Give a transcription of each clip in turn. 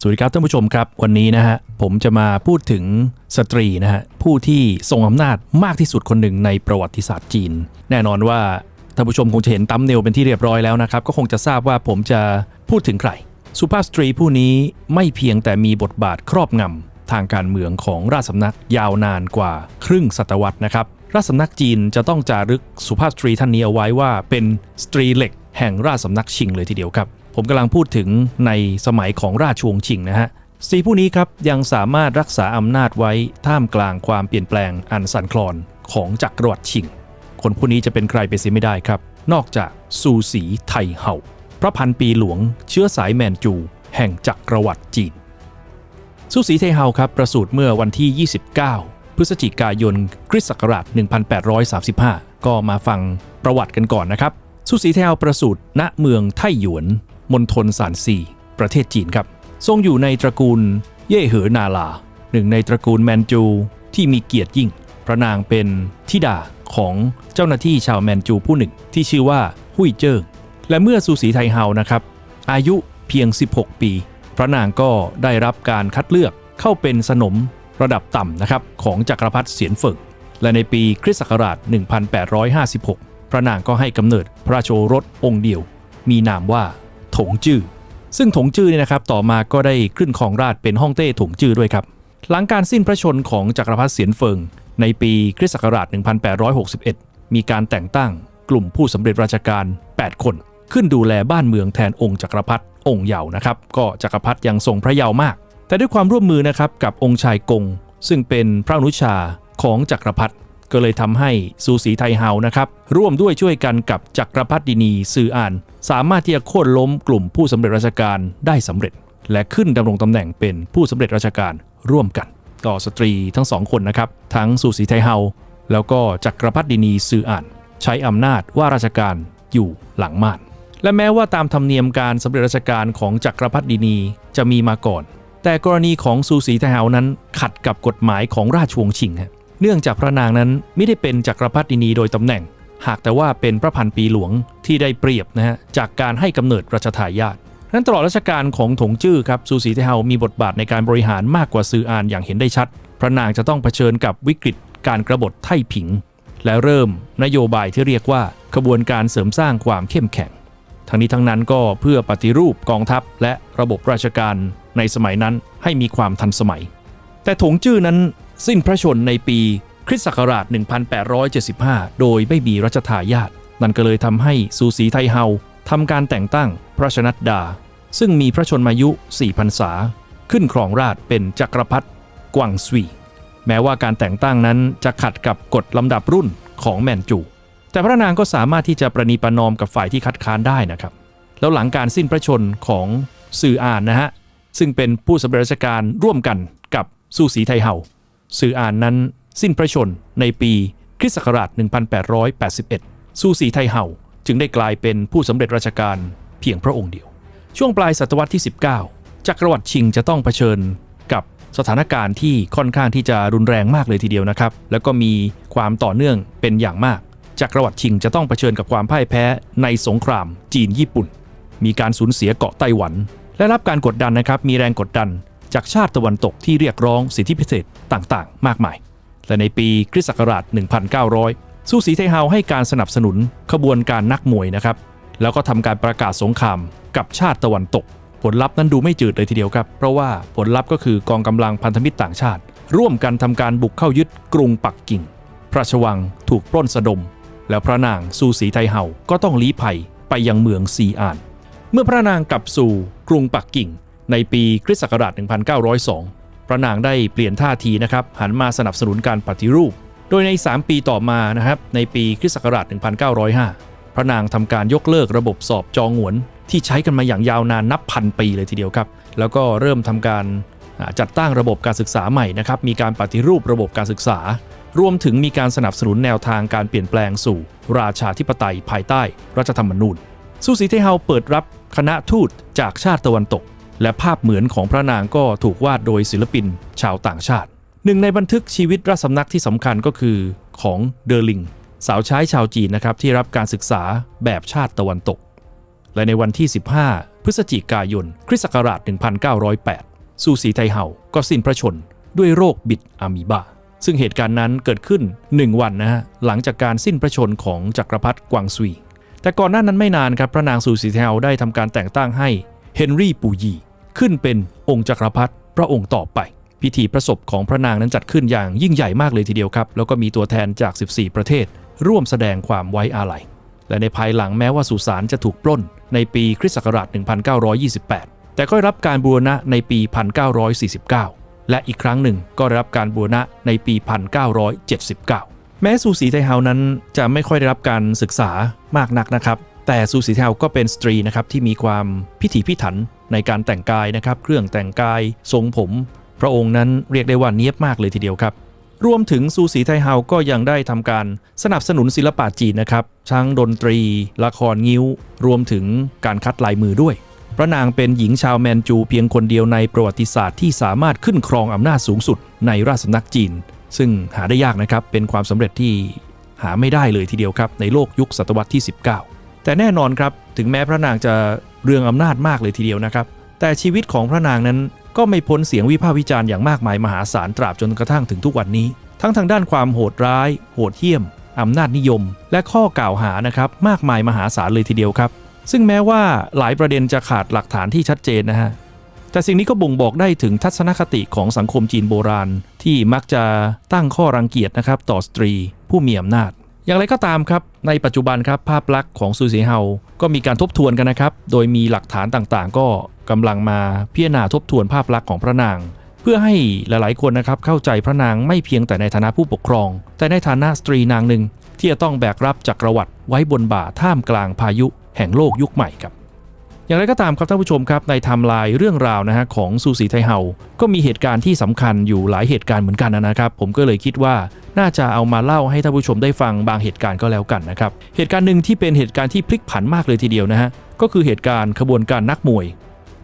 สวัสดีครับท่านผู้ชมครับวันนี้นะฮะผมจะมาพูดถึงสตรีนะฮะผู้ที่ทรงอำนาจมากที่สุดคนหนึ่งในประวัติศาสตร์จีน แน่นอนว่าท่านผู้ชมคงจะเห็นตั้มเนลเป็นที่เรียบร้อยแล้วนะครับ ก็คงจะทราบว่าผมจะพูดถึงใคร สุภาพสตรีผู้นี้ไม่เพียงแต่มีบทบาทครอบงำทางการเมืองของราชสำนักยาวนานกว่าครึ่งศตวรรษนะครับราชสำนักจีนจะต้องจารึกสุภาพสตรีท่านนี้เอาไว้ว่าเป็นสตรีเหล็กแห่งราชสำนักชิงเลยทีเดียวครับ ผมกำลังพูดถึงในสมัยของราชวงศ์ชิงนะฮะสีผู้นี้ครับยังสามารถรักษาอำนาจไว้ท่ามกลางความเปลี่ยนแปลงอันสั่นคลอนของจักรวรรดิชิง คนผู้นี้จะเป็นใครไปเสียไม่ได้ครับ นอกจากซูสีไทเห่าพระพันปีหลวงเชื้อสายแมนจู แห่งจักรวรรดิจีน ซูสีไทเฮาครับประสูติเมื่อวันที่ 29 พฤศจิกายนคริสต์ศักราช 1835 ก็มาฟังประวัติกันก่อนนะครับ ซูสีไทเฮาประสูติณเมืองไทหยวน มณฑลซานซี ประเทศจีนครับ ทรงอยู่ในตระกูลเย่เหอนาลา หนึ่งในตระกูลแมนจูที่มีเกียรติยิ่ง พระนางเป็นธิดาของเจ้าหน้าที่ชาวแมนจูผู้หนึ่ง ที่ชื่อว่าหุยเจิ้งและเมื่อซูสีไทเฮานะครับ อายุเพียง 16 ปี พระนางก็ได้รับการคัดเลือกเข้าเป็นสนมระดับต่ำนะครับของจักรพรรดิเสียนเฟิงและในปีคริสต์ศักราช 1856 พระนางก็ให้กำเนิดพระราชรสองค์เดียว มีนามว่า ถงจื้อซึ่งถงจื้อเนี่ยนะครับต่อมาก็ได้ขึ้นครองราชเป็นฮ่องเต้ถงจื้อด้วยครับ หลังการสิ้นพระชนของจักรพรรดิเสียนเฟิง ในปีคริสต์ศักราช 1861 มีการแต่งตั้งกลุ่มผู้สำเร็จราชการ 8 คน ขึ้นดูแลบ้านเมืองแทนองค์จักรพรรดิองค์เยาว์นะครับ ก็จักรพรรดิยังทรงพระเยาว์มาก แต่ด้วยความร่วมมือนะครับกับองค์ชายกง ซึ่งเป็นพระอนุชาของจักรพรรดิ ก็เลยทำให้ซูสีไทเฮานะครับร่วมด้วยช่วยกันกับจักรพรรดินีซืออาน สามารถที่จะโค่นล้มกลุ่มผู้สำเร็จราชการได้สำเร็จ และขึ้นดำรงตำแหน่งเป็นผู้สำเร็จราชการร่วมกันก็สตรีทั้งสองคนนะครับทั้งซูสีไทเฮาแล้วก็จักรพรรดินีซืออาน ใช้อำนาจว่าราชการอยู่หลังม่านและแม้ว่าตามธรรมเนียมการสำเร็จราชการของจักรพรรดินีจะมีมาก่อน แต่กรณีของซูสีไทเฮานั้นขัดกับกฎหมายของราชวงศ์ชิงฮะ เนื่องจากพระนางนั้นไม่ได้เป็นจักรพรรดินีโดยตำแหน่ง หากแต่ว่าเป็นพระพันปีหลวงที่ได้เปรียบนะฮะจากการให้กำเนิดรัชทายาทนั้นตลอดรัชกาลของถงจื้อครับซูสีไทเฮามีบทบาทในการบริหารมากกว่าซืออานอย่างเห็นได้ชัด พระนางจะต้องเผชิญกับวิกฤตการกรบฏไท่ผิง และเริ่มนโยบายที่เรียกว่าขบวนการเสริมสร้างความเข้มแข็ง ทั้งนี้ทั้งนั้นก็เพื่อปฏิรูปกองทัพและระบบราชการในสมัยนั้นให้มีความทันสมัย แต่ถงจื้อนั้น สิ้นพระชนในปีคริสต์ศักราช 1875 โดยไม่มีรัชทายาทนั่นก็เลยทำให้ซูสีไทเฮาทำการแต่งตั้งพระชนัดดา ซึ่งมีพระชนมายุ 4 พรรษา ขึ้นครองราชเป็นจักรพรรดิกวางซวีแม้ว่าการแต่งตั้งนั้นจะขัดกับกฎลำดับรุ่นของแมนจู แต่พระนางก็สามารถที่จะประนีประนอมกับฝ่ายที่คัดค้านได้นะครับ แล้วหลังการสิ้นพระชนของสื่ออ่านนะฮะซึ่งเป็นผู้สำเร็จราชการร่วมกันกับซูสีไทเฮา สื่ออ่านนั้นสิ้นพระชนในปีคริสต์ศักราช 1881 ซูสีไทเฮาจึงได้กลายเป็นผู้สำเร็จราชการเพียงพระองค์เดียว ช่วงปลายศตวรรษที่ 19 จักรวรรดิชิงจะต้องเผชิญกับสถานการณ์ที่ค่อนข้างที่จะรุนแรงมากเลยทีเดียวนะครับ แล้วก็มีความต่อเนื่องเป็นอย่างมาก จักรวรรดิชิงจะต้องเผชิญกับความพ่ายแพ้ในสงครามจีนญี่ปุ่น มีการสูญเสียเกาะไต้หวัน และรับการกดดันนะครับ มีแรงกดดัน จากชาติตะวันตกที่เรียกร้องสิทธิพิเศษต่างๆ มากมาย และในปีคริสต์ศักราช 1900 สู้สีไทเฮาให้การสนับสนุนขบวนการนักมวยนะครับ แล้วก็ทำการประกาศสงครามกับชาติตะวันตก ผลลัพธ์นั้นดูไม่จืดเลยทีเดียวครับ เพราะว่าผลลัพธ์ก็คือกองกำลังพันธมิตรต่างชาติ ร่วมกันทำการบุกเข้ายึดกรุงปักกิ่ง พระราชวังถูกปล้นสะดม แล้วพระนางซูสีไทเฮาก็ต้องลี้ภัยไปยังเมืองซีอาน เมื่อพระนางกลับสู่กรุงปักกิ่ง ในปีคริสต์ศักราช 1902 พระนางได้เปลี่ยนท่าทีนะครับหันมาสนับสนุนการปฏิรูป โดยใน 3 ปีต่อมานะครับในปีคริสต์ศักราช 1905 พระนางทำการยกเลิกระบบสอบจองหวน ที่ใช้กันมาอย่างยาวนานนับพันปีเลยทีเดียวครับ แล้วก็เริ่มทำการจัดตั้งระบบการศึกษาใหม่นะครับมีการปฏิรูประบบการศึกษา รวมถึงมีการสนับสนุนแนวทางการเปลี่ยนแปลงสู่ ราชาธิปไตยภายใต้รัฐธรรมนูญซูสีเทเฮาเปิดรับคณะทูตจากชาติตะวันตก และภาพเหมือนของพระนางก็ถูกวาดโดยศิลปินชาวต่างชาติ หนึ่งในบันทึกชีวิตราชสำนักที่สำคัญก็คือของเดอร์ลิง สาวใช้ชาวจีนนะครับที่รับการศึกษาแบบชาติตะวันตก และในวันที่ 15พพฤศจิกายน คริสต์ศักราช 1908 ซูสีไทเฮาก็สิ้นพระชนด้วยโรคบิดอะมีบา ซึ่งเหตุการณ์นั้นเกิดขึ้น 1 วันนะฮะหลังจากการสิ้นพระชนของจักรพรรดิกวางซุยแต่ก่อนหน้านั้นไม่นานครับพระนางซูสีไทเฮาได้ทำการแต่งตั้งให้เฮนรี่ปูยี ขึ้นเป็นองค์จักรพรรดิพระองค์ต่อไป พิธีประสบของพระนางนั้นจัดขึ้นอย่างยิ่งใหญ่มากเลยทีเดียวครับ แล้วก็มีตัวแทนจาก 14 ประเทศ ร่วมแสดงความไว้อาลัย และในภายหลังแม้ว่าสุสานจะถูกปล้น ในปีคริสต์ศักราช 1928 แต่ก็ได้รับการบูรณะในปี 1949 และอีกครั้งหนึ่งก็ได้รับการบูรณะในปี 1979 แม้ซูสีไทเฮานั้นจะไม่ค่อยได้รับการศึกษามากนักนะครับ แต่ซูสีไทาก็เป็นสตรีนะครับที่มีความพิถีพิถันในการแต่งกายนะครับ เครื่องแต่งกายทรงผม พระองค์นั้นเรียกได้ว่าเนียบมากเลยทีเดียวครับ รวมถึงซูสีไทเฮาก็ยังได้ทำการสนับสนุนศิลปะจีนนะครับทั้งดนตรี ละครงิ้ว รวมถึงการคัดลายมือด้วยพระนางเป็นหญิงชาวแมนจูเพียงคนเดียวในประวัติศาสตร์ที่สามารถขึ้นครองอำนาจสูงสุดในราชสำนักจีน ซึ่งหาได้ยากนะครับเป็นความสำเร็จที่หาไม่ได้เลยทีเดียวครับในโลกยุคศตวรรษที่ 19 แต่แน่นอนครับถึงแม้พระนางจะเรืองอำนาจมากเลยทีเดียวนะครับ แต่ชีวิตของพระนางนั้นก็ไม่พ้นเสียงวิพากษ์วิจารณ์อย่างมากมายมหาศาลตราบจนกระทั่งถึงทุกวันนี้ ทั้งทางด้านความโหดร้าย โหดเหี้ยมอำนาจนิยม และข้อกล่าวหานะครับมากมายมหาศาลเลยทีเดียวครับ ซึ่งแม้ว่าหลายประเด็นจะขาดหลักฐานที่ชัดเจนนะฮะแต่สิ่งนี้ก็บ่งบอกได้ถึงทัศนคติของสังคมจีนโบราณ ที่มักจะตั้งข้อรังเกียจนะครับต่อสตรีผู้มีอำนาจ อย่างไรก็ตามครับ ในปัจจุบันครับภาพลักษณ์ของซูสีเฮา ก็มีการทบทวนกันนะครับ โดยมีหลักฐานต่างๆ ก็กำลังมาพิจารณาทบทวนภาพลักษณ์ของพระนาง เพื่อให้หลายๆคนนะครับเข้าใจพระนางไม่เพียงแต่ในฐานะผู้ปกครอง แต่ในฐานะสตรีนางหนึ่งที่จะต้องแบกรับจักรวรรดิไว้บนบ่าท่ามกลางพายุแห่งโลกยุคใหม่ครับ อย่างไรก็ตามครับท่านผู้ชมครับในไทม์ไลน์เรื่องราวนะฮะของซูสีไทเฮา ก็มีเหตุการณ์ที่สำคัญอยู่หลายเหตุการณ์เหมือนกันนะครับ ผมก็เลยคิดว่าน่าจะเอามาเล่าให้ท่านผู้ชมได้ฟังบางเหตุการณ์ก็แล้วกันนะครับ เหตุการณ์หนึ่งที่เป็นเหตุการณ์ที่พลิกผันมากเลยทีเดียวนะฮะก็คือเหตุการณ์ขบวนการนักมวย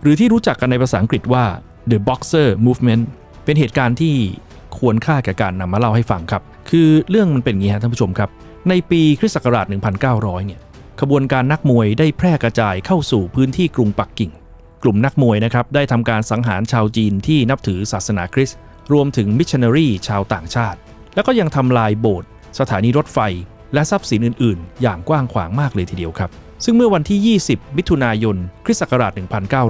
หรือที่รู้จักกันในภาษาอังกฤษว่า the boxer movement เป็นเหตุการณ์ที่ควรค่าแก่การนำมาเล่าให้ฟังครับ คือเรื่องมันเป็นอย่างนี้ฮะท่านผู้ชมครับ ในปีคริสต์ศักราช 1900 เนี่ย ขบวนการนักมวยได้แพร่กระจายเข้าสู่พื้นที่กรุงปักกิ่ง กลุ่มนักมวยนะครับได้ทำการสังหารชาวจีนที่นับถือศาสนาคริสต์รวมถึงมิชชันนารีชาวต่างชาติ แล้วก็ยังทำลายโบสถ์สถานีรถไฟ และทรัพย์สินอื่น ๆ อย่างกว้างขวางมากเลยทีเดียวครับ ซึ่งเมื่อวันที่ 20 มิถุนายนคริสต์ศักราช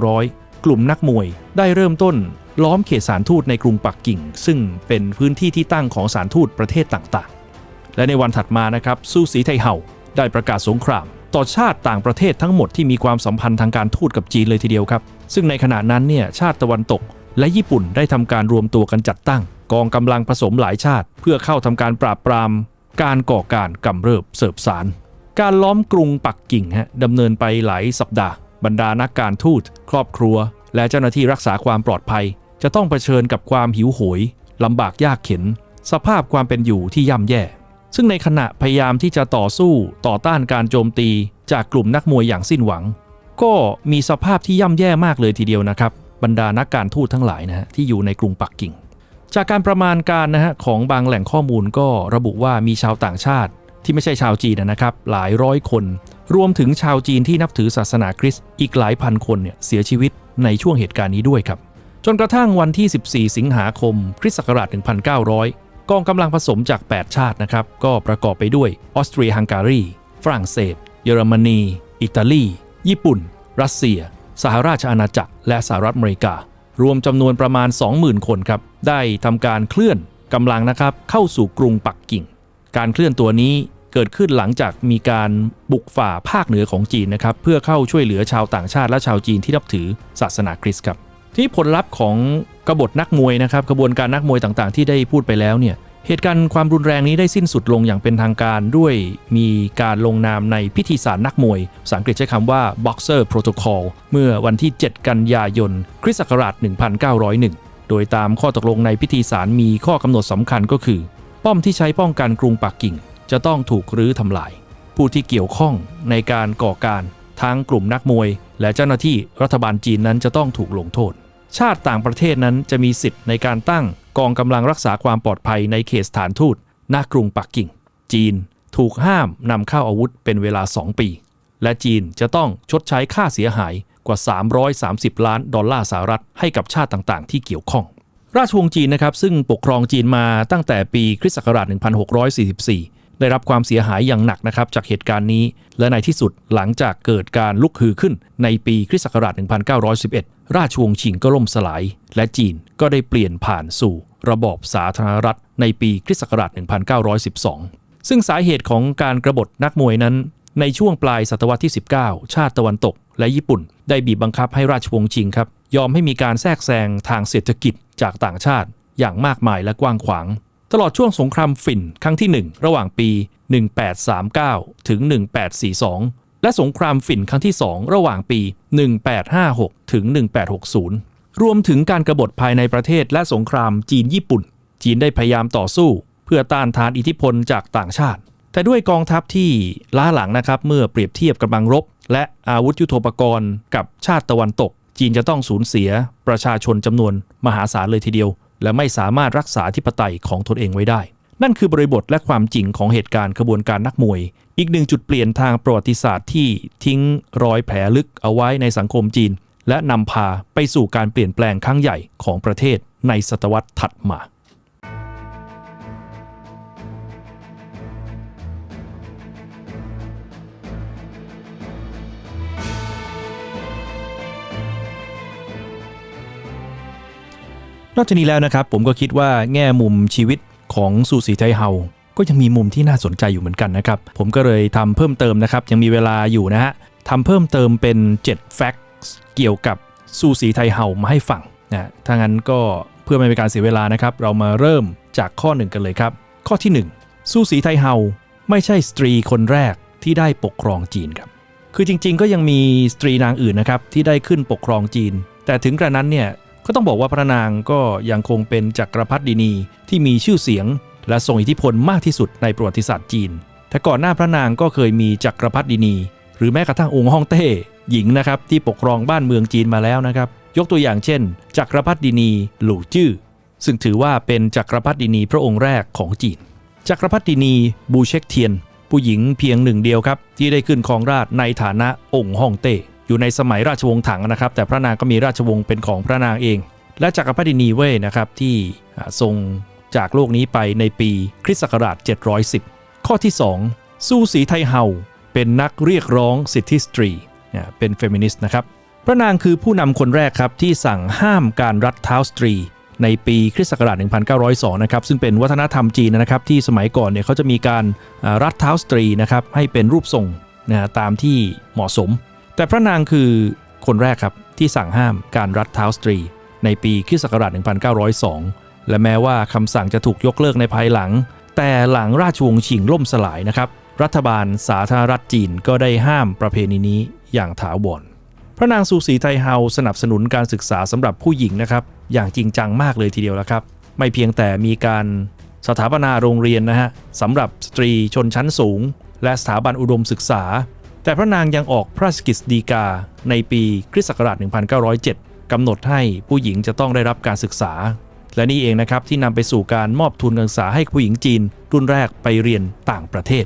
1900 กลุ่มนักมวยได้เริ่มต้น ล้อมเขตสารทูตในกรุงปักกิ่ง ซึ่งเป็นพื้นที่ที่ตั้งของสารทูตประเทศต่าง ๆ และในวันถัดมานะครับซูสีไทเฮาได้ประกาศสงคราม ต่อชาติต่างประเทศทั้งหมดที่มีความสัมพันธ์ทางการทูตกับจีนเลยทีเดียวครับ ซึ่งในขณะนั้นเนี่ยชาติตะวันตก และญี่ปุ่นได้ทำการรวมตัวกันจัดตั้ง กองกำลังผสมหลายชาติ เพื่อเข้าทำการปราบปราม การก่อการกำเริบเสบสาร การล้อมกรุงปักกิ่งฮะดำเนินไปหลายสัปดาห์ บรรดานักการทูต ครอบครัว และเจ้าหน้าที่รักษาความปลอดภัย จะต้องเผชิญกับความหิวโหยลำบากยากเข็น สภาพความเป็นอยู่ที่ย่ำแย่ ซึ่งในขณะพยายามที่จะต่อสู้ต่อต้านการโจมตีจากกลุ่มนักมวยอย่างสิ้นหวัง ก็มีสภาพที่ย่ำแย่มากเลยทีเดียวนะครับ บรรดานักการทูตทั้งหลายนะฮะที่อยู่ในกรุงปักกิ่ง จากการประมาณการนะฮะของบางแหล่งข้อมูลก็ระบุว่ามีชาวต่างชาติ ที่ไม่ใช่ชาวจีนนะครับ หลายร้อยคน รวมถึงชาวจีนที่นับถือศาสนาคริสต์อีกหลายพันคนเนี่ยเสียชีวิตในช่วงเหตุการณ์นี้ด้วยครับจนกระทั่งวันที่ 14 สิงหาคม คริสต์ศักราช 1900 กองกำลังผสมจาก 8 ชาตินะครับ ก็ประกอบไปด้วยออสเตรียฮังการี ฝรั่งเศส เยอรมนี อิตาลี ญี่ปุ่น รัสเซีย สหราชอาณาจักร และสหรัฐอเมริกา รวมจำนวนประมาณ 20,000 คนครับ ได้ทำการเคลื่อนกำลังนะครับเข้าสู่กรุงปักกิ่ง การเคลื่อนตัวนี้เกิดขึ้นหลังจากมีการบุกฝ่าภาคเหนือของจีนนะครับ เพื่อเข้าช่วยเหลือชาวต่างชาติและชาวจีนที่นับถือศาสนาคริสต์ครับ ที่ผลลัพธ์ของกบฏนักมวยนะครับกระบวนการนักมวยต่างๆ ที่ได้พูดไปแล้วเนี่ยเหตุการณ์ความรุนแรงนี้ได้สิ้นสุดลงอย่างเป็นทางการด้วยมีการลงนามในพิธีสารนักมวยภาษาอังกฤษใช้คำว่า Boxer Protocol เมื่อวันที่ 7 กันยายน คริสต์ศักราช 1901 โดยตามข้อตกลงในพิธีสารมีข้อกำหนดสำคัญก็คือ ป้อมที่ใช้ป้องกันกรุงปักกิ่ง จะต้องถูกรื้อทำลาย ผู้ที่เกี่ยวข้องในการก่อการทั้งกลุ่มนักมวย และเจ้าหน้าที่รัฐบาลจีนนั้นจะต้องถูกลงโทษ ชาติต่างประเทศนั้นจะมีสิทธิ์ในการตั้งกองกำลังรักษาความปลอดภัยในเขตสถานทูตณกรุงปักกิ่ง จีนถูกห้ามนำเข้าอาวุธเป็นเวลา 2 ปี และจีนจะต้องชดใช้ค่าเสียหายกว่า 330 ล้านดอลลาร์สหรัฐให้กับชาติต่างๆ ที่เกี่ยวข้อง ราชวงศ์จีนนะครับซึ่งปกครองจีนมาตั้งแต่ปีคริสต์ศักราช 1644 ได้รับความเสียหายอย่างหนักนะครับจากเหตุการณ์นี้ และในที่สุดหลังจากเกิดการลุกฮือขึ้นในปีคริสต์ศักราช 1911 ราชวงศ์ชิงก็ล่มสลาย และจีนก็ได้เปลี่ยนผ่านสู่ระบอบสาธารณรัฐในปีคริสต์ศักราช 1912 ซึ่งสาเหตุของการกรบฏนักมวยนั้น ในช่วงปลายศตวรรษที่ 19 ชาติตะวันตก และญี่ปุ่น ได้บีบบังคับให้ราชวงศ์ชิงครับยอมให้มีการแทรกแซงทางเศรษฐกิจจากต่างชาติอย่างมากมายและกว้างขวาง ตลอดช่วงสงครามฝิ่นครั้งที่ 1 ระหว่างปี 1839 ถึง 1842 และสงครามฝิ่นครั้งที่ 2 ระหว่างปี 1856 ถึง 1860 รวมถึงการกรบฏภายในประเทศและสงครามจีนญี่ปุ่น จีนได้พยายามต่อสู้ เพื่อต้านทานอิทธิพลจากต่างชาติ แต่ด้วยกองทัพที่ล้าหลังนะครับเมื่อเปรียบเทียบกำลังรบ และอาวุธยุโทโธปกรณ์ กับชาติตะวันตก จีนจะต้องสูญเสียประชาชนจำนวนมหาศาลเลยทีเดียว และไม่สามารถรักษาธิปไตยของตนเองไว้ได้ นั่นคือบริบทและความจริงของเหตุการณ์ขบวนการนักมวย อีกหนึ่งจุดเปลี่ยนทางประวัติศาสตร์ที่ทิ้งรอยแผลลึกเอาไว้ในสังคมจีน และนำพาไปสู่การเปลี่ยนแปลงครั้งใหญ่ของประเทศในศตวรรษถัดมา นอกจากนี้แล้วนะครับผมก็คิดว่าแง่มุมชีวิตของซูสีไทเฮาก็ยังมีมุมที่น่าสนใจอยู่เหมือนกันนะครับ ผมก็เลยทำเพิ่มเติมนะครับ ยังมีเวลาอยู่นะฮะทำเพิ่มเติมเป็น7 facts เกี่ยวกับซูสีไทเฮามาให้ฟังนะถ้างั้นก็เพื่อไม่เป็นการเสียเวลานะครับ เรามาเริ่มจากข้อหนึ่งกันเลยครับ ข้อที่ 1 ซูสีไทเฮาไม่ใช่สตรีคนแรกที่ได้ปกครองจีนครับ คือจริงๆ ก็ยังมีสตรีนางอื่นนะครับที่ได้ขึ้นปกครองจีน แต่ถึงกระนั้นเนี่ย ก็ต้องบอกว่าพระนางก็ยังคงเป็นจักรพรรดินีที่มีชื่อเสียง และทรงอิทธิพลมากที่สุดในประวัติศาสตร์จีน แต่ก่อนหน้าพระนางก็เคยมีจักรพรรดินี หรือแม้กระทั่งองค์ฮ่องเต้หญิงนะครับที่ปกครองบ้านเมืองจีนมาแล้วนะครับ ยกตัวอย่างเช่น จักรพรรดินีหลู่จื้อซึ่งถือว่าเป็นจักรพรรดินีพระองค์แรกของจีน จักรพรรดินีบูเช็กเทียน ผู้หญิงเพียงหนึ่งเดียวครับที่ได้ขึ้นครองราชในฐานะองค์ฮ่องเต้ อยู่ในสมัยราชวงศ์ถังนะครับ แต่พระนางก็มีราชวงศ์เป็นของพระนางเอง และจักรพรรดินีเว่ยนะครับที่ทรงจากโลกนี้ไปในปีคริสต์ศักราช 710 ข้อที่ 2 สู้สีไทเฮาเป็นนักเรียกร้องสิทธิสตรีเป็นเฟมินิสต์นะครับ พระนางคือผู้นำคนแรกครับที่สั่งห้ามการรัดเท้าสตรี ในปีคริสต์ศักราช 1902 นะครับ ซึ่งเป็นวัฒนธรรมจีนนะครับ ที่สมัยก่อนเนี่ยเขาจะมีการรัดเท้าสตรีนะครับให้เป็นรูปทรงนะตามที่เหมาะสม แต่พระนางคือคนแรกครับที่สั่งห้ามการรัดเท้าสตรี ในปีคศักราช1902 และแม้ว่าคำสั่งจะถูกยกเลิกในภายหลัง แต่หลังราชวงศ์ชิงล่มสลายนะครับ รัฐบาลสาธารณรัฐจีนก็ได้ห้ามประเพณีนี้อย่างถาวรพระนางซูสีไทเฮาสนับสนุนการศึกษาสำหรับผู้หญิงนะครับ อย่างจริงจังมากเลยทีเดียวแล้วครับ ไม่เพียงแต่มีการสถาปนาโรงเรียนนะฮะสำหรับสตรีชนชั้นสูง และสถาบันอุดมศึกษา แต่พระนางยังออกพระราชกฤษฎีกาในปีคริสต์ศักราช 1907 กำหนดให้ผู้หญิงจะต้องได้รับการศึกษา และนี่เองนะครับที่นำไปสู่การมอบทุนการศึกษาให้ผู้หญิงจีน รุ่นแรกไปเรียนต่างประเทศ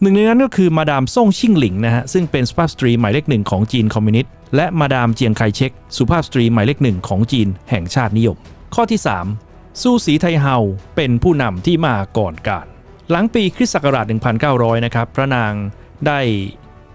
หนึ่งในนั้นก็คือมาดามซ่งชิ่งหลิงนะฮะซึ่งเป็นสุภาพสตรีหมายเลขหนึ่งของจีนคอมมิวนิสต์และมาดามเจียงไคเชกสุภาพสตรีหมายเลขหนึ่งของจีนแห่งชาตินิยม ข้อที่ 3 สู้สีไทเฮาเป็นผู้นำที่มาก่อนการ หลังปีคริสต์ศักราช 1900 นะครับพระนางได้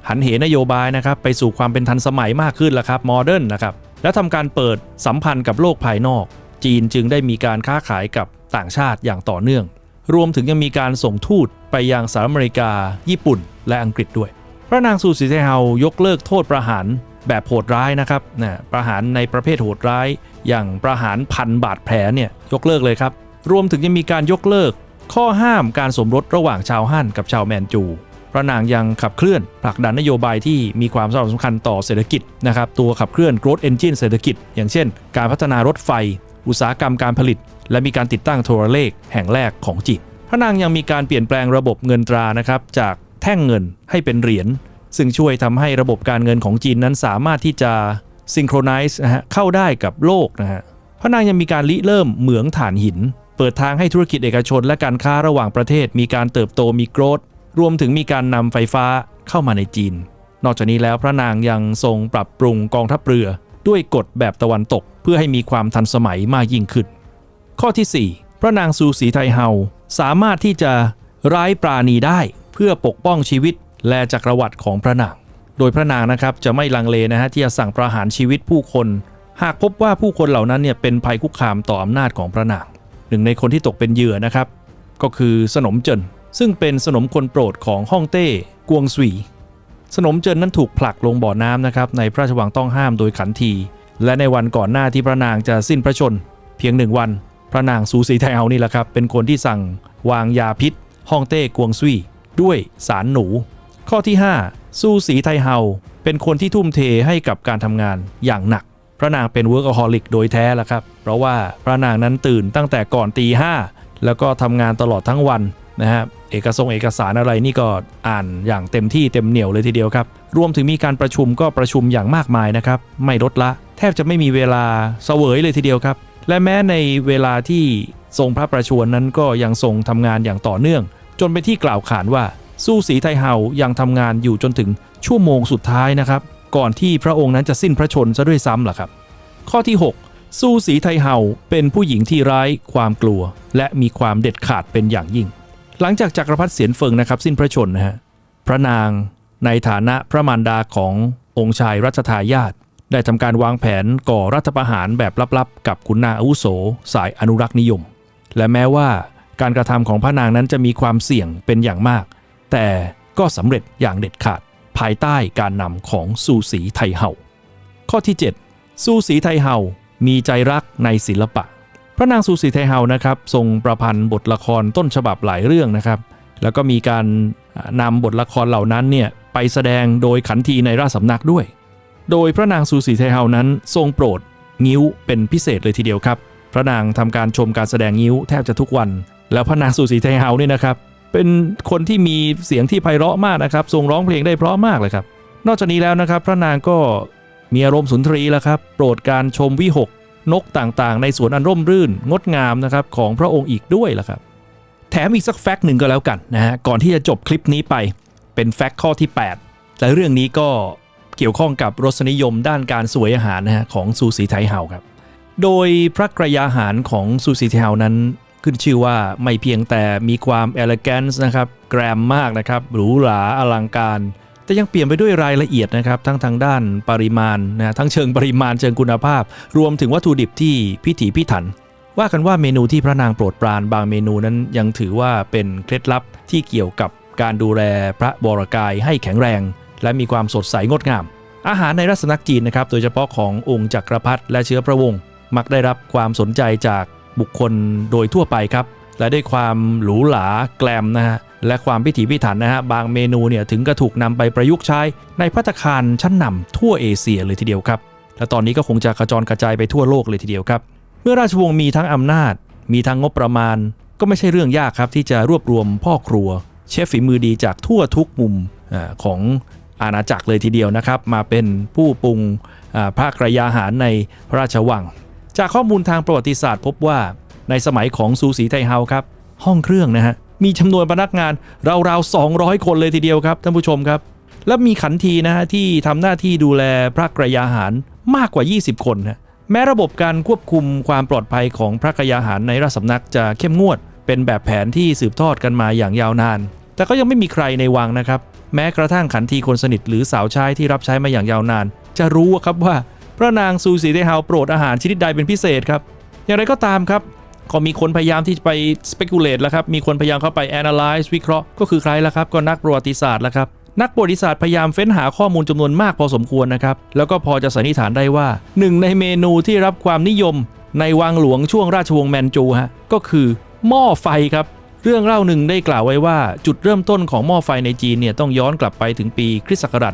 หันเหนโยบายนะครับไปสู่ความเป็นทันสมัยมากขึ้นแล้วครับโมเดิร์นนะครับและทำการเปิดสัมพันธ์กับโลกภายนอก จีนจึงได้มีการค้าขายกับต่างชาติอย่างต่อเนื่อง รวมถึงยังมีการส่งทูตไปยังสหรัฐอเมริกา ญี่ปุ่น และอังกฤษด้วย พระนางซูสีไทเฮายกเลิกโทษประหารแบบโหดร้ายนะครับนะประหารในประเภทโหดร้าย อย่างประหารพันบาดแผลเนี่ยยกเลิกเลยครับ รวมถึงยังมีการยกเลิก ข้อห้ามการสมรสระหว่างชาวฮั่นกับชาวแมนจู พระนางยังขับเคลื่อนผลักดันนโยบายที่มีความสำคัญต่อเศรษฐกิจนะครับตัวขับเคลื่อน growth engine เศรษฐกิจ อย่างเช่น การพัฒนารถไฟ อุตสาหกรรมการผลิต และมีการติดตั้งโทรเลขแห่งแรกของจีนพระนางยังมีการเปลี่ยนแปลงระบบเงินตรานะครับจากแท่งเงินให้เป็นเหรียญซึ่งช่วยทำให้ระบบการเงินของจีนนั้นสามารถที่จะซิงโครไนซ์นะฮะเข้าได้กับโลกนะฮะพระนางยังมีการริเริ่มเหมืองถ่านหิน เปิดทางให้ธุรกิจเอกชนและการค้าระหว่างประเทศ มีการเติบโตมีโกรธ รวมถึงมีการนำไฟฟ้าเข้ามาในจีน นอกจากนี้แล้วพระนางยังทรงปรับปรุงกองทัพเรือด้วยกฎแบบตะวันตกเพื่อให้มีความทันสมัยมากยิ่งขึ้น ข้อที่ 4 พระนางซูสีไทเฮาสามารถที่จะร้ายปราณีได้เพื่อปกป้องชีวิตและจักรวรรดิของพระนาง โดยพระนางนะครับจะไม่ลังเลนะฮะที่จะสั่งประหารชีวิตผู้คน หากพบว่าผู้คนเหล่านั้นเนี่ยเป็นภัยคุกคามต่ออำนาจของพระนาง หนึ่งในคนที่ตกเป็นเหยื่อนะครับ ก็คือสนมเจิน ซึ่งเป็นสนมคนโปรดของฮ่องเต้กวงสวีสนมเจินนั้นถูกผลักลงบ่อน้ำนะครับในพระราชวังต้องห้ามโดยขันที และในวันก่อนหน้าที่พระนางจะสิ้นพระชน เพียงหนึ่งวัน พระนางซูสีไทเฮานี่แหละครับ เป็นคนที่สั่งวางยาพิษฮ่องเต้กวงซุยด้วยสารหนู ข้อที่ 5 ซูสีไทเฮาเป็นคนที่ทุ่มเทให้กับการทำงานอย่างหนัก พระนางเป็นเวิร์ก h ฮอลิกโดยแท้ละครับ เพราะว่าพระนางนั้นตื่นตั้งแต่ก่อนตีห้าแล้วก็ทำงานตลอดทั้งวัน นะฮะเอกสงเอกสารอะไรนี่ก็อ่านอย่างเต็มที่เต็มเหนียวเลยทีเดียวครับ รวมถึงมีการประชุมก็ประชุมอย่างมากมายนะครับ ไม่ลดละ แทบจะไม่มีเวลาเสวยเลยทีเดียวครับ และแม้ในเวลาที่ทรงพระประชวรนั้นก็ยังทรงทำงานอย่างต่อเนื่อง จนเป็นที่กล่าวขานว่าสู้สีไทเฮายังทำงานอยู่จนถึงชั่วโมงสุดท้ายนะครับ ก่อนที่พระองค์นั้นจะสิ้นพระชนซะด้วยซ้ำล่ะครับ ข้อที่ 6 สู้สีไทเฮาเป็นผู้หญิงที่ร้ายความกลัว และมีความเด็ดขาดเป็นอย่างยิ่ง หลังจากจักรพรรดิเสียนเฟิงนะครับ สิ้นพระชนนะฮะพระนางในฐานะพระมารดาขององค์ชายรัชทายาทได้ทำการวางแผนก่อรัฐประหารแบบลับๆ กับขุนนางอาวุโส สายอนุรักษ์นิยม และแม้ว่าการกระทำของพระนางนั้นจะมีความเสี่ยงเป็นอย่างมาก แต่ก็สำเร็จอย่างเด็ดขาด ภายใต้การนำของซูสีไทเฮาข้อที่7ซูสีไทเฮามีใจรักในศิลปะ พระนางซูสีไทเฮานะครับทรงประพันธ์บทละครต้นฉบับหลายเรื่องนะครับ แล้วก็มีการนำบทละครเหล่านั้นเนี่ยไปแสดงโดยขันทีในราชสำนักด้วย โดยพระนางซูสีไทเฮานั้นทรงโปรดงิ้วเป็นพิเศษเลยทีเดียวครับ พระนางทำการชมการแสดงงิ้วแทบจะทุกวัน แล้วพระนางซูสีไทเฮาเนี่ยนะครับ เป็นคนที่มีเสียงที่ไพเราะมากนะครับ ทรงร้องเพลงได้เพราะมากเลยครับ นอกจากนี้แล้วนะครับ พระนางก็มีอารมณ์สุนทรีแล้วครับ โปรดการชมวิหก นกต่างๆ ในสวนอันร่มรื่นงดงามนะครับของพระองค์อีกด้วยล่ะครับแถมอีกสักแฟกต์หนึ่งก็แล้วกันนะฮะก่อนที่จะจบคลิปนี้ไปเป็นแฟกต์ข้อที่ 8 และเรื่องนี้ก็เกี่ยวข้องกับรสนิยมด้านการสวยอาหารนะฮะของซูสีไทเฮาครับ โดยพระกระยาหารของซูสีไทเฮานั้นขึ้นชื่อว่าไม่เพียงแต่มีความ elegance นะครับแกรมมากนะครับหรูหราอลังการ แต่ยังเปลี่ยนไปด้วยรายละเอียดนะครับทั้งทางด้านปริมาณนะทั้งเชิงปริมาณเชิงคุณภาพ รวมถึงวัตถุดิบที่พิถีพิถัน ว่ากันว่าเมนูที่พระนางโปรดปรานบางเมนูนั้นยังถือว่าเป็นเคล็ดลับที่เกี่ยวกับการดูแลพระบรกายให้แข็งแรง และมีความสดใสงดงาม อาหารในรัศนักจีนนะครับโดยเฉพาะขององค์จักรพรรดิและเชื้อพระวงศ์มักได้รับความสนใจจากบุคคลโดยทั่วไปครับและด้วยความหรูหราแกลมนะฮะ และความพิถีพิถันนะฮะบางเมนูเนี่ยถึงกระถูกนำไปประยุกต์ใช้ในพัตคารชั้นนำทั่วเอเชียเลยทีเดียวครับและตอนนี้ก็คงจะกระจรกระจายไปทั่วโลกเลยทีเดียวครับ เมื่อราชวงศ์มีทั้งอำนาจ มีทั้งงบประมาณ ก็ไม่ใช่เรื่องยากครับที่จะรวบรวมพ่อครัว เชฟฝีมือดีจากทั่วทุกมุมของอาณาจักรเลยทีเดียวนะครับ มาเป็นผู้ปรุงอ่าพระกระยาหารในพระราชวัง จากข้อมูลทางประวัติศาสตร์พบว่าในสมัยของซูสีไทเฮาครับ ห้องเครื่องนะฮะ มีจำนวนพนักงานราวๆ200 คนเลยทีเดียวครับท่านผู้ชมครับ และมีขันทีนะฮะที่ทำหน้าที่ดูแลพระกระยาหารมากกว่า 20 คนนะแม้ระบบการควบคุมความปลอดภัยของพระกระยาหารในราชสำนักจะเข้มงวด เป็นแบบแผนที่สืบทอดกันมาอย่างยาวนาน แต่ก็ยังไม่มีใครในวังนะครับ แม้กระทั่งขันทีคนสนิทหรือสาวใช้ที่รับใช้มาอย่างยาวนาน จะรู้ครับว่าพระนางซูสีเทฮาโปรดอาหารชนิดใดเป็นพิเศษครับ อย่างไรก็ตามครับ ก็มีคนพยายามที่ไป speculate แล้วครับ มีคนพยายามเข้าไป analyze วิเคราะห์ ก็คือใครล่ะครับ ก็นักประวัติศาสตร์แล้วครับ นักประวัติศาสตร์พยายามเฟ้นหาข้อมูลจำนวนมากพอสมควรนะครับ แล้วก็พอจะสันนิษฐานได้ว่า หนึ่งในเมนูที่รับความนิยม ในวังหลวงช่วงราชวงศ์แมนจูฮะ ก็คือหม้อไฟครับ เรื่องเล่าหนึ่งได้กล่าวไว้ว่าจุดเริ่มต้นของหม้อไฟในจีนเนี่ยต้องย้อนกลับไปถึงปีคริสต์ศักราช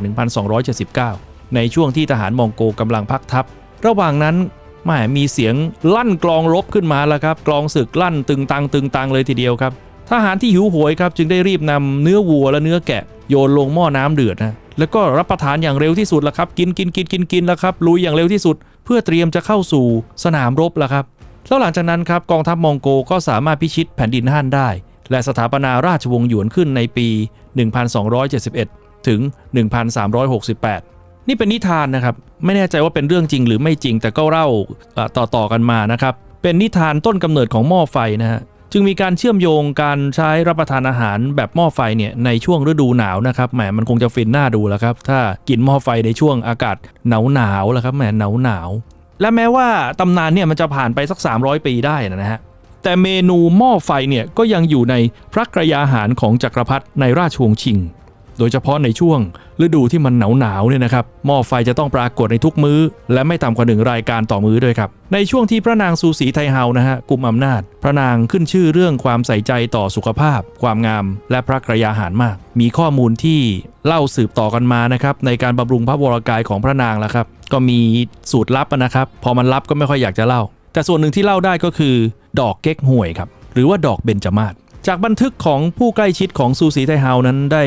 1279 ในช่วงที่ทหารมองโกกำลังพักทัพ ระหว่างนั้น แม่มีเสียงลั่นกลองรบขึ้นมาแล้วครับกลองศึกลั่นตึงตังตึงตังเลยทีเดียวครับทหารที่หิวโหยครับจึงได้รีบนำเนื้อวัวและเนื้อแกะโยนลงหม้อน้ำเดือดนะแล้วก็รับประทานอย่างเร็วที่สุดละครับ กินกินกินกินกินล้วครับลุยอย่างเร็วที่สุด เพื่อเตรียมจะเข้าสู่สนามรบล้วครับแล้วหลังจากนั้นครับกองทัพมองโกก็สามารถพิชิตแผ่นดินฮั่นได้ และสถาปนาราชวงศ์หยวนขึ้นในปี 1271 ถึง 1368 นี่เป็นนิทานนะครับ ไม่แน่ใจว่าเป็นเรื่องจริงหรือไม่จริง แต่ก็เล่าต่อๆกันมานะครับ เป็นนิทานต้นกำเนิดของหม้อไฟนะฮะจึงมีการเชื่อมโยงการใช้รับประทานอาหารแบบหม้อไฟเนี่ยในช่วงฤดูหนาวนะครับแหมมันคงจะฟินหน้าดูแล้วครับ ถ้ากินหม้อไฟในช่วงอากาศหนาวหนาวๆแล้วครับแหมหนาวหนาวๆและแม้ว่าตำนานเนี่ยมันจะผ่านไปสัก 300 ปีได้นะฮะแต่เมนูหม้อไฟเนี่ยก็ยังอยู่ในพระกรยาหารของจักรพรรดิในราชวงศ์ชิง โดยเฉพาะในช่วง ฤดูที่มันหนาวหนาวๆเนี่ยนะครับหม้อไฟจะต้องปรากฏในทุกมื้อ และไม่ต่ำกว่าหนึ่งรายการต่อมื้อด้วยครับ ในช่วงที่พระนางซูสีไทเฮานะฮะกุมอำนาจ พระนางขึ้นชื่อเรื่องความใส่ใจต่อสุขภาพ ความงาม และพระกรยาหารมาก มีข้อมูลที่เล่าสืบต่อกันมานะครับในการบำรุงพระวรกายของพระนางแล้วครับก็มีสูตรลับนะครับพอมันลับก็ไม่ค่อยอยากจะเล่า แต่ส่วนหนึ่งที่เล่าได้ก็คือ ดอกเก๊กฮวยครับหรือว่าดอกเบญจมาศ จากบันทึกของผู้ใกล้ชิดของซูสีไทเฮานั้นได้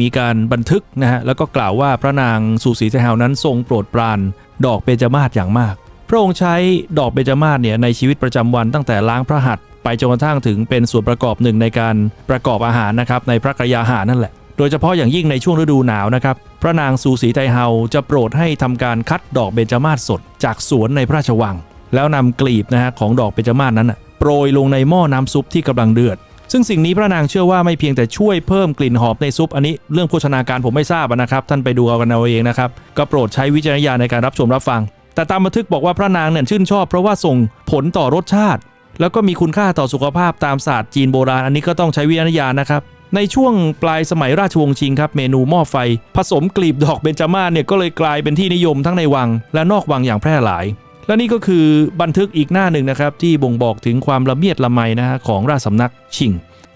มีการบันทึกนะฮะแล้วก็กล่าวว่าพระนางซูสีไทเฮานั้นทรงโปรดปรานดอกเบญจมาศอย่างมาก พระองค์ใช้ดอกเบญจมาศเนี่ยในชีวิตประจำวันตั้งแต่ล้างพระหัตถ์ไปจนกระทั่งถึงเป็นส่วนประกอบหนึ่งในการประกอบอาหารนะครับในพระกรยาหารนั่นแหละ โดยเฉพาะอย่างยิ่งในช่วงฤดูหนาวนะครับพระนางซูสีไทเฮาจะโปรดให้ทำการคัดดอกเบญจมาศสดจากสวนในพระราชวัง แล้วนำกลีบนะฮะของดอกเบญจมาศนั้นโปรยลงในหม้อน้ำซุปที่กำลังเดือด ซึ่งสิ่งนี้พระนางเชื่อว่าไม่เพียงแต่ช่วยเพิ่มกลิ่นหอมในซุปอันนี้เรื่องโภชนาการผมไม่ทราบนะครับท่านไปดูเอากันเอาเองนะครับก็โปรดใช้วิจารณญาณในการรับชมรับฟัง แต่ตามบันทึกบอกว่าพระนางเนี่ยชื่นชอบ เพราะว่าส่งผลต่อรสชาติ แล้วก็มีคุณค่าต่อสุขภาพตามศาสตร์จีนโบราณอันนี้ก็ต้องใช้วิจารณญาณนะครับในช่วงปลายสมัยราชวงศ์ชิงครับเมนูหม้อไฟ ผสมกลีบดอกเบญจมาศเนี่ยก็เลยกลายเป็นที่นิยมทั้งในวังและนอกวังอย่างแพร่หลาย และนี่ก็คือบันทึกอีกหน้าหนึ่งนะครับที่บ่งบอกถึงความละเมียดละไมนะฮะของราชสำนักชิง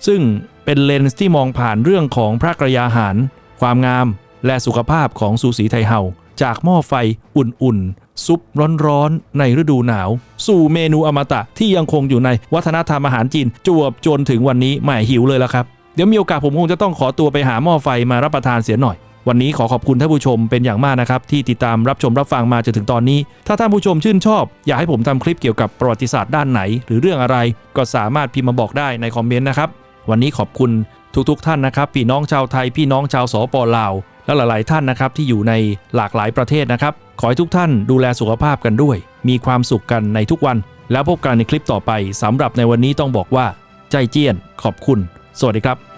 ซึ่งเป็นเลนส์ที่มองผ่านเรื่องของพระกรยาหาร ความงาม และสุขภาพของซูสีไทเฮาจากหม้อไฟอุ่นๆ ซุปร้อนๆ ในฤดูหนาว สู่เมนูอมตะที่ยังคงอยู่ในวัฒนธรรมอาหารจีน จวบจนถึงวันนี้หม่หิวเลยแล้วครับ เดี๋ยวมีโอกาสผมคงจะต้องขอตัวไปหาหม้อไฟมารับประทานเสียหน่อย วันนี้ขอขอบคุณท่านผู้ชมเป็นอย่างมากนะครับ ที่ติดตามรับชมรับฟังมาจนถึงตอนนี้ ถ้าท่านผู้ชมชื่นชอบ อยากให้ผมทำคลิปเกี่ยวกับประวัติศาสตร์ด้านไหน หรือเรื่องอะไร ก็สามารถพิมพ์มาบอกได้ในคอมเมนต์นะครับ วันนี้ขอบคุณทุกๆทท่านนะครับพี่น้องชาวไทยพี่น้องชาวสปลาว และหลายๆ ท่านนะครับที่อยู่ในหลากหลายประเทศนะครับขอให้ทุกท่านดูแลสุขภาพกันด้วย มีความสุขกันในทุกวัน แล้วพบกันในคลิปต่อไปสำหรับในวันนี้ต้องบอกว่า ใจเจี้ยน ขอบคุณ สวัสดีครับ